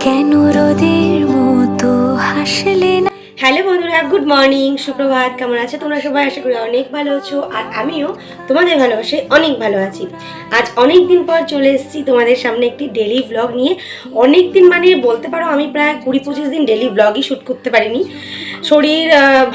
কেন রোদের মতো হাসলে না হ্যালো বন্ধুরা, গুড মর্নিং, সুপ্রভাত, কেমন আছে? তোমরা সবাই আশা করি অনেক ভালো আছো, আর আমিও তোমাদের ভালোবাসে অনেক ভালো আছি। আজ অনেক দিন পর চলে এসেছি তোমাদের সামনে একটি ডেলি ব্লগ নিয়ে। অনেক দিন মানে বলতে পারো আমি প্রায় কুড়ি পঁচিশ দিন ডেলি ব্লগই শ্যুট করতে পারিনি। শরীর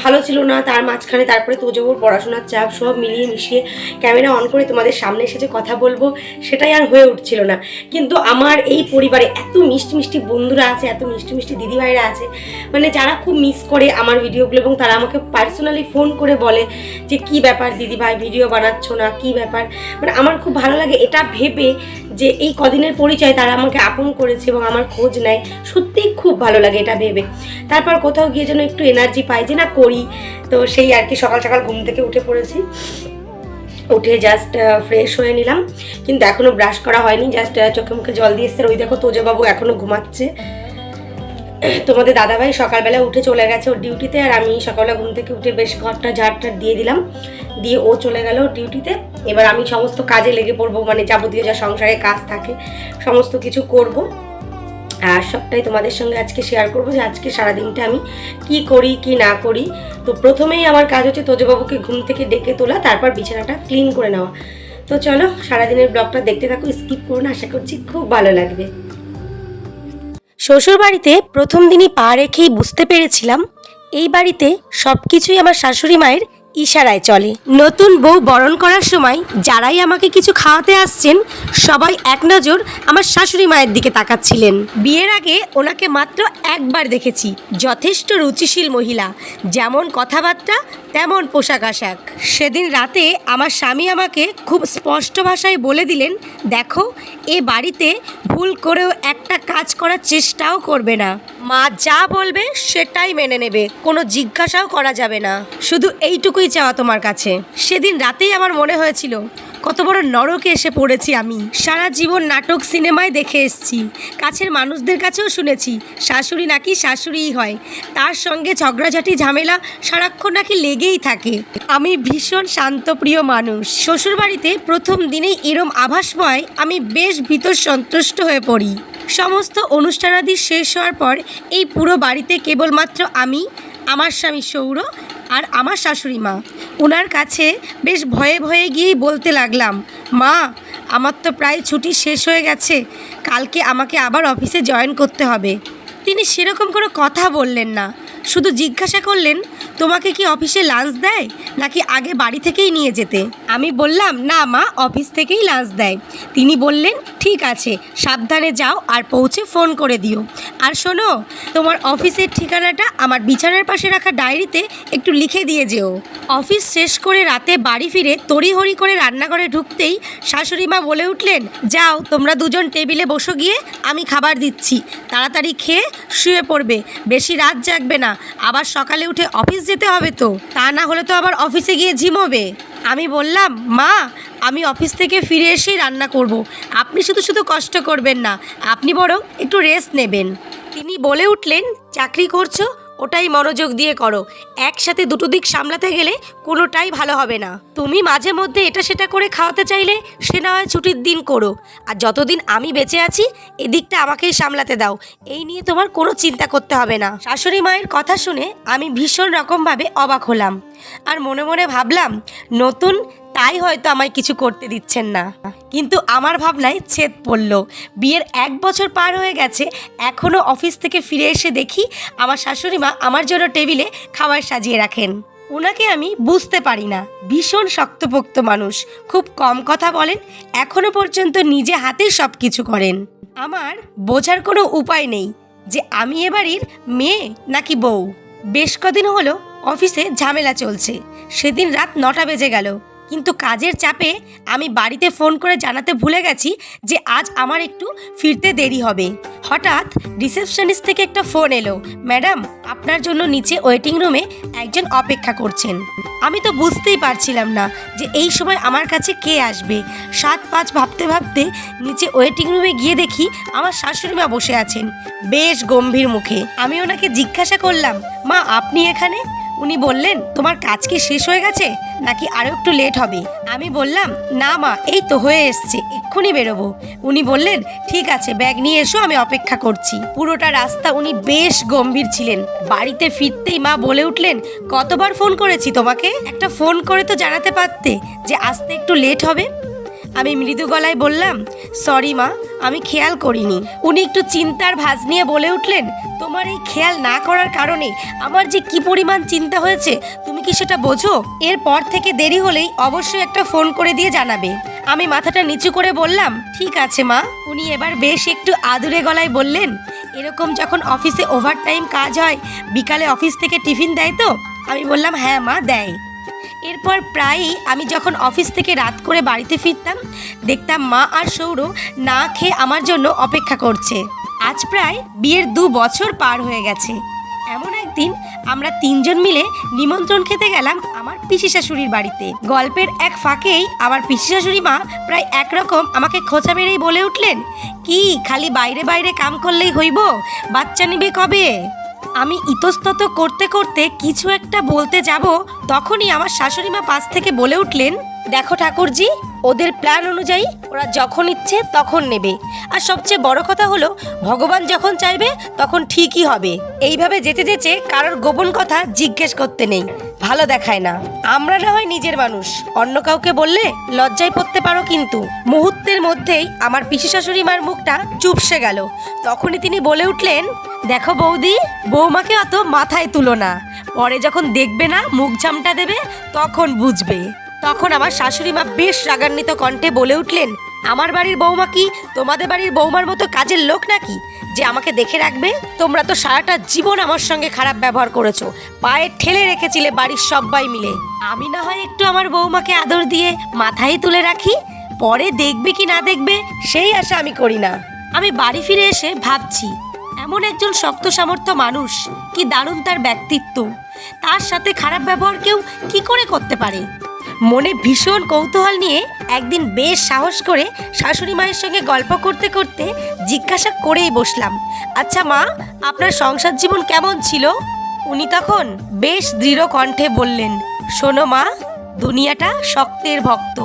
ভালো ছিল না, তার মাঝখানে তারপরে তোজোর পড়াশোনার চাপ, সব মিলিয়ে মিশিয়ে ক্যামেরা অন করে তোমাদের সামনে এসে যে কথা বলব, সেটাই আর হয়ে উঠছিল না। কিন্তু আমার এই পরিবারে এত মিষ্টি মিষ্টি বন্ধুরা আছে, এত মিষ্টি মিষ্টি দিদিভাইরা আছে মানে যারা খুব মিস করে আমার ভিডিওগুলো এবং তারা আমাকে পার্সোনালি ফোন করে বলে যে কি ব্যাপার দিদিভাই ভিডিও বানাচ্ছ না, কি ব্যাপার? মানে আমার খুব ভালো লাগে এটা ভেবে যে এই কদিনের পরিচয় তারা আমাকে আপন করেছে এবং আমার খোঁজ নেয়। সত্যিই খুব ভালো লাগে এটা ভেবে। তারপর কোথাও গিয়ে যেন একটু এনার্জি পাই যে না করি। তো সেই আর কি সকাল সকাল ঘুম থেকে উঠে পড়েছি। উঠে জাস্ট ফ্রেশ হয়ে নিলাম। কিন্তু এখনও ব্রাশ করা হয়নি জাস্ট চোখে মুখে জল দিয়ে এসছে ওই দেখো তোজবাবু এখনও ঘুমাচ্ছে। তোমাদের দাদাভাই সকালবেলা উঠে চলে গেছে ওর ডিউটিতে, আর আমি সকালবেলা ঘুম থেকে উঠে বেশ ঘরটা ঝাড়টার দিয়ে দিলাম। দিয়ে ও চলে গেল ডিউটিতে। এবার আমি সমস্ত কাজে লেগে পড়ব মানে যাবতীয় যা সংসারে কাজ থাকে, সমস্ত কিছু করব। আর সবটাই তোমাদের সঙ্গে আজকে শেয়ার করব যে আজকে সারাদিনটা আমি কি করি, কি না করি। তো প্রথমেই আমার কাজ হচ্ছে তোজবাবুকে ঘুম থেকে ডেকে তোলা, তারপর বিছানাটা ক্লিন করে নেওয়া। তো চলো সারাদিনের ব্লগটা দেখতে থাকো স্কিপ করুন আশা করছি খুব ভালো লাগবে। শ্বশুর বাড়িতে প্রথম দিনই পা রেখেই বুঝতে পেরেছিলাম, এই বাড়িতে সব কিছুই আমার শাশুড়ি মায়ের ইশারায় চলে। নতুন বউ বরণ করার সময় যারাই আমাকে কিছু খাওয়াতে আসছেন, সবাই এক নজর আমার শাশুড়ি মায়ের দিকে তাকাচ্ছিলেন। বিয়ের আগে ওনাকে মাত্র একবার দেখেছি, যথেষ্ট রুচিশীল মহিলা। যেমন কথাবার্তা, তেমন পোশাক আশাক সেদিন রাতে আমার স্বামী আমাকে খুব স্পষ্ট ভাষায় বলে দিলেন, দেখো, এ বাড়িতে ভুল করেও একটা কাজ করার চেষ্টাও করবে না। মা যা বলবে সেটাই মেনে নেবে, কোনো জিজ্ঞাসাও করা যাবে না। শুধু এইটুকুই চাওয়া তোমার কাছে। সেদিন রাতেই আমার মনে হয়েছিল, কত বড় নরকে এসে পড়েছি আমি। সারা জীবন নাটক সিনেমায় দেখে এসেছি। কাছের মানুষদের কাছেও শুনেছি, শাশুড়ি নাকি শাশুড়িই হয়। তার সঙ্গে ঝগড়াঝাটি ঝামেলা সারাক্ষণ নাকি লেগেই থাকে। আমি ভীষণ শান্তপ্রিয় মানুষ। শ্বশুরবাড়িতে প্রথম দিনেই এরম আভাস পায়, আমি বেশ ভীতর সন্তুষ্ট হয়ে পড়ি। সমস্ত অনুষ্ঠানাদি শেষ হওয়ার পর এই পুরো বাড়িতে কেবলমাত্র আমি, আমার স্বামী সৌর আর আমার শাশুড়ি মা। ওনার কাছে বেশ ভয়ে ভয়ে গিয়েই বলতে লাগলাম, মা, আমার তো প্রায় ছুটি শেষ হয়ে গেছে, কালকে আমাকে আবার অফিসে জয়েন করতে হবে। তিনি সেরকম কোনো কথা বললেন না। শুধু জিজ্ঞাসা করলেন, তোমাকে কি অফিসে লাঞ্চ দেয়, নাকি আগে বাড়ি থেকেই নিয়ে যেতে? আমি বললাম, না মা, অফিস থেকেই লাঞ্চ দেয়। তিনি বললেন, ঠিক আছে, সাবধানে যাও আর পৌঁছে ফোন করে দিও। আর শোনো, তোমার অফিসের ঠিকানাটা আমার বিছানার পাশে রাখা ডায়েরিতে একটু লিখে দিয়ে যেও। অফিস শেষ করে রাতে বাড়ি ফিরে তড়িহড়ি করে রান্নাঘরে ঢুকতেই শাশুড়ি মা বলে উঠলেন, যাও, তোমরা দুজন টেবিলে বসো গিয়ে, আমি খাবার দিচ্ছি। তাড়াতাড়ি খেয়ে শুয়ে পড়বে, বেশি রাত জাগবে না। আবার সকালে উঠে অফিস যেতে হবে তো। তা না হলে তো আবার অফিসে গিয়ে ঝিমোবে আমি বললাম, মা, আমি অফিস থেকে ফিরে এসেই রান্না করব। আপনি শুধু শুধু কষ্ট করবেন না, আপনি বরং একটু রেস্ট নেবেন। তিনি বলে উঠলেন, চাকরি করছ? ওটাই মনোযোগ দিয়ে করো। একসাথে দুটো দিক সামলাতে গেলে কোনোটাই ভালো হবে না। তুমি মাঝে মধ্যে এটা সেটা করে খাওয়াতে চাইলে সে না হয় ছুটির দিন করো। আর যতদিন আমি বেঁচে আছি, এদিকটা আমাকেই সামলাতে দাও। এই নিয়ে তোমার কোনো চিন্তা করতে হবে না। শাশুড়ি মায়ের কথা শুনে আমি ভীষণ রকমভাবে অবাক হলাম। আর মনে মনে ভাবলাম, নতুন তাই হয়তো আমায় কিছু করতে দিচ্ছেন না। কিন্তু আমার ভাবনায় ছেদ পড়ল। বিয়ের এক বছর পার হয়ে গেছে। এখনও অফিস থেকে ফিরে এসে দেখি আমার শাশুড়ি মা আমার জন্য টেবিলে খাবার সাজিয়ে রাখেন। ওনাকে আমি বুঝতে পারি না। ভীষণ শক্তপোক্ত মানুষ। খুব কম কথা বলেন। এখনও পর্যন্ত নিজে হাতেই সব কিছু করেন। আমার বোঝার কোনো উপায় নেই যে আমি এ বাড়ির মেয়ে নাকি বউ। বেশ কদিন হলো অফিসে ঝামেলা চলছে। সেদিন রাত নটা বেজে গেল। কিন্তু কাজের চাপে আমি বাড়িতে ফোন করে জানাতে ভুলে গেছি যে আজ আমার একটু ফিরতে দেরি হবে। হঠাৎ রিসেপশনিস্ট থেকে একটা ফোন এলো। ম্যাডাম, আপনার জন্য নিচে ওয়েটিং রুমে একজন অপেক্ষা করছেন। আমি তো বুঝতেই পারছিলাম না যে এই সময় আমার কাছে কে আসবে। সাত পাঁচ ভাবতে ভাবতে নিচে ওয়েটিং রুমে গিয়ে দেখি আমার শাশুড়ি মা বসে আছেন। বেশ গম্ভীর মুখে। আমি ওনাকে জিজ্ঞাসা করলাম, মা, আপনি এখানে? উনি বললেন, তোমার কাজ কি শেষ হয়ে গেছে? নাকি আরও একটু লেট হবে? আমি বললাম, না মা, এই তো হয়ে এসছে, এক্ষুনি বেরোবো। উনি বললেন, ঠিক আছে, ব্যাগ নিয়ে এসো, আমি অপেক্ষা করছি। পুরোটা রাস্তা উনি বেশ গম্ভীর ছিলেন। বাড়িতে ফিরতেই মা বলে উঠলেন, কতবার ফোন করেছি তোমাকে? একটা ফোন করে তো জানাতে পারতে যে আসতে একটু লেট হবে। আমি মৃদু গলায় বললাম, সরি মা, আমি খেয়াল করিনি। উনি একটু চিন্তার ভাঁজ নিয়ে বলে উঠলেন, তোমার এই খেয়াল না করার কারণে আমার যে কি পরিমাণ চিন্তা হয়েছে, তুমি কি সেটা বোঝো? এরপর থেকে দেরি হলেই অবশ্যই একটা ফোন করে দিয়ে জানাবে। আমি মাথাটা নিচু করে বললাম, ঠিক আছে মা। উনি এবার বেশ একটু আদুরে গলায় বললেন, এরকম যখন অফিসে ওভারটাইম কাজ হয়, বিকালে অফিস থেকে টিফিন দেয় তো? আমি বললাম হ্যাঁ মা, দেয়। এরপর প্রায়ই আমি যখন অফিস থেকে রাত করে বাড়িতে ফিরতাম, দেখতাম মা আর সৌর না খেয়ে আমার জন্য অপেক্ষা করছে। আজ প্রায় বিয়ের দু বছর পার হয়ে গেছে। এমন একদিন আমরা তিনজন মিলে নিমন্ত্রণ খেতে গেলাম আমার পিসি শাশুড়ির বাড়িতে। গল্পের এক ফাঁকেই আমার পিসি শাশুড়ি মা প্রায় একরকম আমাকে খোঁচা মেরেই বলে উঠলেন, কি, খালি বাইরে বাইরে কাম করলেই হইব? বাচ্চা নিবে কবে? আমি ইতস্তত করতে করতে কিছু একটা বলতে যাব, তখনই আমার শাশুড়ি মা পাশ থেকে বলে উঠলেন, দেখো ঠাকুরজি, ওদের প্ল্যান অনুযায়ী ওরা যখন ইচ্ছে তখন নেবে। আর সবচেয়ে বড় কথা হলো, ভগবান যখন চাইবে তখন ঠিকই হবে। এইভাবে যেতে যেতে কারোর গোপন কথা জিজ্ঞেস করতে নেই। ভালো দেখায় না। আমরা না হয় নিজের মানুষ। অন্য কাউকে বললে লজ্জায় পড়তে পারো কিন্তু। মুহূর্তের মধ্যেই আমার পিসি শাশুড়ি মার মুখটা চুপসে গেল। তখনই তিনি বলে উঠলেন, দেখো বৌদি, বৌমাকে অত মাথায় তুলো না। পরে যখন দেখবে না মুখ ঝামটা দেবে, তখন বুঝবে। তখন আমার শাশুড়ি মা বেশ রাগান্বিত কণ্ঠে বলে উঠলেন আমার বাড়ির বৌমা কি তোমাদের বাড়ির বৌমার মতো কাজের লোক নাকি? যে আমাকে দেখে রাখবে? তোমরা তো সারাটা জীবন আমার সঙ্গে খারাপ ব্যবহার করেছ। পায়ে ঠেলে রেখেছিলে বাড়ির সবাই মিলে। আমি না হয় একটু আমার বৌমাকে আদর দিয়ে মাথায় তুলে রাখি? পরে দেখবে কি না দেখবে, সেই আশা আমি করি না। আমি বাড়ি ফিরে এসে ভাবছি, এমন একজন শক্ত সামর্থ্য মানুষ কি দারুণ তার ব্যক্তিত্ব। তার সাথে খারাপ ব্যবহার কেউ কি করে করতে পারে? মনে ভীষণ কৌতূহল নিয়ে একদিন বেশ সাহস করে শাশুড়ি মায়ের সঙ্গে গল্প করতে করতে জিজ্ঞাসা করেই বসলাম আচ্ছা মা, আপনার সংসার জীবন কেমন ছিল? উনি তখন বেশ দৃঢ় কণ্ঠে বললেন, শোনো মা, দুনিয়াটা শক্তের ভক্ত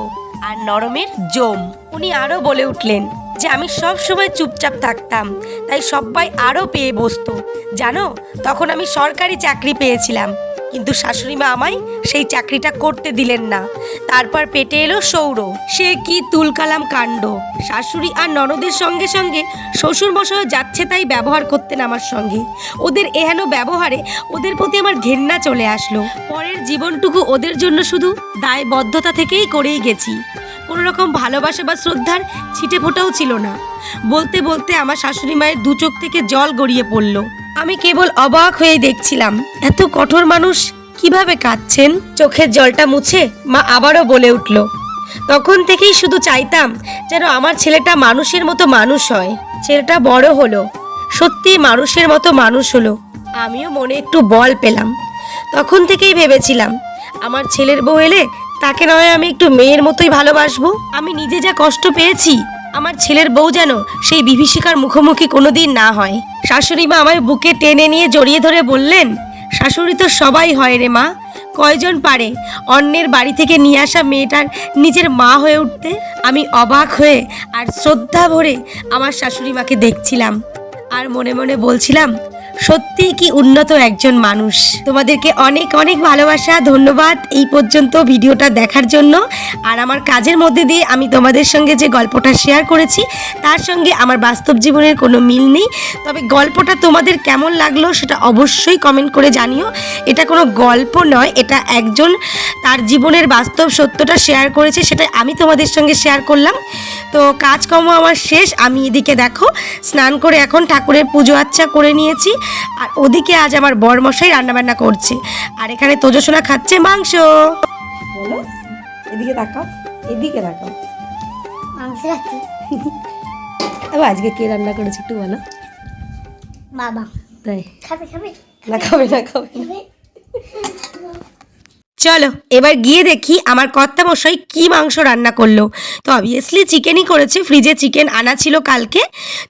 আর নরমের জম উনি আরও বলে উঠলেন, যে আমি সব সময় চুপচাপ থাকতাম, তাই সবাই আরও পেয়ে বসতো। জানো, তখন আমি সরকারি চাকরি পেয়েছিলাম। কিন্তু শাশুড়ি মা আমায় সেই চাকরিটা করতে দিলেন না। তারপর পেটে এলো সৌর। সে কি তুলকালাম কাণ্ড। শাশুড়ি আর ননদের সঙ্গে সঙ্গে শ্বশুর মশাই যাচ্ছে তাই ব্যবহার করতেন আমার সঙ্গে। ওদের এহেন ব্যবহারে ওদের প্রতি আমার ঘেন্না চলে আসলো। পরের জীবনটুকু ওদের জন্য শুধু দায়বদ্ধতা থেকেই করেই গেছি। কোনো রকম ভালোবাসা বা শ্রদ্ধার ছিটে ফোটাও ছিল না। বলতে বলতে আমার শাশুড়ি মায়ের দু চোখ থেকে জল গড়িয়ে পড়ল। আমি কেবল অবাক হয়ে দেখছিলাম। এত কঠোর মানুষ কীভাবে কাঁদছেন? চোখের জলটা মুছে মা আবারও বলে উঠল, তখন থেকেই শুধু চাইতাম যেন আমার ছেলেটা মানুষের মতো মানুষ হয়। ছেলেটা বড় হলো সত্যি মানুষের মতো মানুষ হলো। আমিও মনে একটু বল পেলাম। তখন থেকেই ভেবেছিলাম, আমার ছেলের বউ এলে তাকে নয় আমি একটু মেয়ের মতোই ভালোবাসবো। আমি নিজে যা কষ্ট পেয়েছি আমার ছেলের বউ যেন সেই বিভীষিকার মুখোমুখি কোনোদিন না হয়। শাশুড়ি মা আমায় বুকে টেনে নিয়ে জড়িয়ে ধরে বললেন, শাশুড়ি তো সবাই হয় রে মা, কয়জন পারে অন্যের বাড়ি থেকে নিয়ে আসা মেয়েটার নিজের মা হয়ে উঠতে? আমি অবাক হয়ে আর শ্রদ্ধা ভরে আমার শাশুড়ি মাকে দেখছিলাম আর মনে মনে বলছিলাম সত্যি কি উন্নত একজন মানুষ? তোমাদেরকে অনেক অনেক ভালোবাসা, ধন্যবাদ এই পর্যন্ত ভিডিওটা দেখার জন্য। আর আমার কাজের মধ্যে দিয়ে আমি তোমাদের সঙ্গে যে গল্পটা শেয়ার করেছি, তার সঙ্গে আমার বাস্তব জীবনের কোনো মিল নেই। তবে গল্পটা তোমাদের কেমন লাগল সেটা অবশ্যই কমেন্ট করে জানিও। এটা কোনো গল্প নয়, এটা একজন তার জীবনের বাস্তব সত্যটা শেয়ার করেছে, সেটা আমি তোমাদের সঙ্গে শেয়ার করলাম। তো কাজকর্ম আমার শেষ, আমি এদিকে দেখো, স্নান করে এখন ঠাকুরের পুজো আচ্ছা করে নিয়েছি। আর ওদিকে আজ আমার বরমশাই রান্নাবান্না করছে। আর এখানে তোজসোনা খাচ্ছে মাংস। বলো এদিকে তাকাও এদিকে তাকাও। মাংস আজকে কে রান্না করেছে একটু বলো। বাবা। তাই। খাবে খাবে না খাবে না। খাবে। চলো, এবার গিয়ে দেখি আমার কর্তামশাই কি মাংস রান্না করল। তো অবভিয়াসলি চিকেনই করেছে ফ্রিজে চিকেন আনা ছিল কালকে।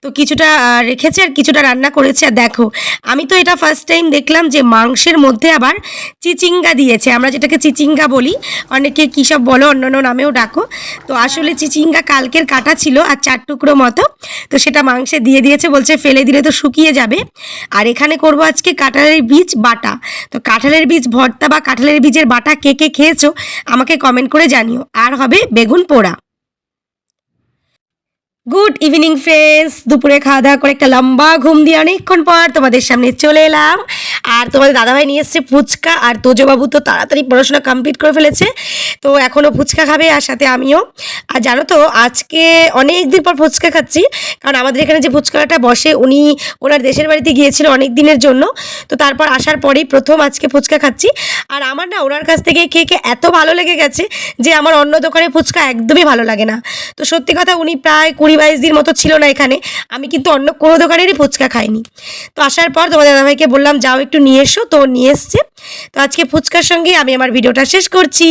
তো কিছুটা রেখেছে আর কিছুটা রান্না করেছে। আর দেখো, আমি তো এটা ফার্স্ট টাইম দেখলাম যে মাংসের মধ্যে আবার চিচিঙ্গা দিয়েছে। আমরা যেটাকে চিচিঙ্গা বলি, অনেকে কী সব বলো অন্য অন্য নামেও ডাকো। তো আসলে চিচিঙ্গা কালকের কাটা ছিল আর চার টুকরো মতো। তো সেটা মাংসে দিয়ে দিয়েছে, বলছে ফেলে দিলে তো শুকিয়ে যাবে। আর এখানে করব আজকে কাঁঠালের বীজ বাটা। তো কাঁঠালের বীজ ভর্তা বা কাঁঠালের বীজের বাটা কে কে খেয়েছো আমাকে কমেন্ট করে জানিও। আর হবে বেগুন পোড়া। গুড ইভিনিং ফ্রেন্ডস দুপুরে খাওয়া দাওয়া করে একটা লম্বা ঘুম দিয়ে অনেকক্ষণ পর তোমাদের সামনে চলে এলাম। আর তোমাদের দাদাভাই নিয়ে এসছে ফুচকা, আর তোজবাবু তো তাড়াতাড়ি পড়াশোনা কমপ্লিট করে ফেলেছে। তো এখনও ফুচকা খাবে, আর সাথে আমিও। আর জানো তো, আজকে অনেক দিন পর ফুচকা খাচ্ছি, কারণ আমাদের এখানে যে ফুচকাটা বসে, উনি ওনার দেশের বাড়িতে গিয়েছিল অনেক দিনের জন্য। তো তারপর আসার পরেই প্রথম আজকে ফুচকা খাচ্ছি। আর আমার না ওনার কাছ থেকে খেয়ে খেয়ে এত ভালো লেগে গেছে যে আমার অন্য দোকানে ফুচকা একদমই ভালো লাগে না। তো সত্যি কথা উনি প্রায় কুড়ি দিন মতো ছিল না এখানে। আমি কিন্তু অন্য কোনো দোকানেরই ফুচকা খাইনি। তো আসার পর তোমার দাদাভাইকে বললাম, যাও একটু নিয়ে এসো। তো নিয়ে এসছে। তো আজকে ফুচকার সঙ্গে আমি আমার ভিডিওটা শেষ করছি।